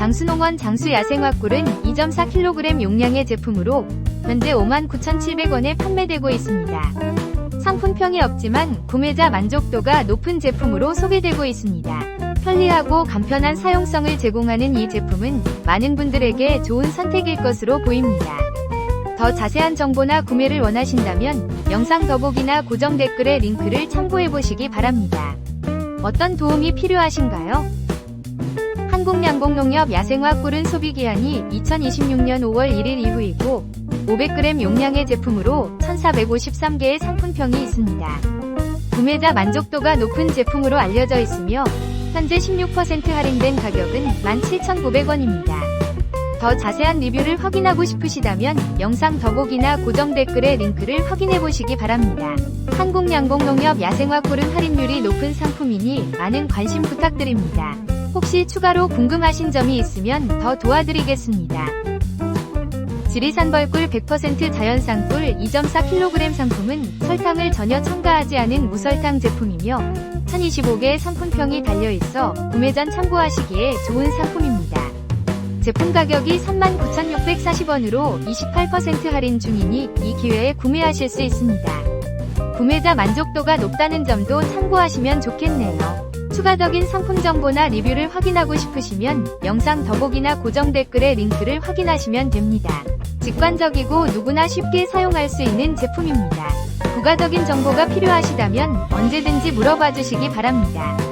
장수농원 장수야생화꿀은 2.4kg 용량의 제품으로 현재 59,700원에 판매되고 있습니다. 상품평이 없지만 구매자 만족도가 높은 제품으로 소개되고 있습니다. 편리하고 간편한 사용성을 제공하는 이 제품은 많은 분들에게 좋은 선택일 것으로 보입니다. 더 자세한 정보나 구매를 원하신다면 영상 더보기나 고정 댓글에 링크를 참고해 보시기 바랍니다. 어떤 도움이 필요하신가요? 한국양공농협 야생화 꿀은 소비기한이 2026년 5월 1일 이후이고 500g 용량의 제품으로 1453개의 상품평이 있습니다. 구매자 만족도가 높은 제품으로 알려져 있으며 현재 16% 할인된 가격은 17,900원입니다. 더 자세한 리뷰를 확인하고 싶으시다면 영상 더보기나 고정 댓글의 링크를 확인해 보시기 바랍니다. 한국양공농협 야생화 꿀은 할인율이 높은 상품이니 많은 관심 부탁드립니다. 혹시 추가로 궁금하신 점이 있으면 더 도와드리겠습니다. 지리산 벌꿀 100% 자연산 꿀 2.4kg 상품은 설탕을 전혀 첨가하지 않은 무설탕 제품이며 1025개의 상품평이 달려있어 구매 전 참고하시기에 좋은 상품입니다. 제품 가격이 39,640원으로 28% 할인 중이니 이 기회에 구매하실 수 있습니다. 구매자 만족도가 높다는 점도 참고하시면 좋겠네요. 추가적인 상품 정보나 리뷰를 확인하고 싶으시면 영상 더보기나 고정 댓글의 링크를 확인하시면 됩니다. 직관적이고 누구나 쉽게 사용할 수 있는 제품입니다. 부가적인 정보가 필요하시다면 언제든지 물어봐 주시기 바랍니다.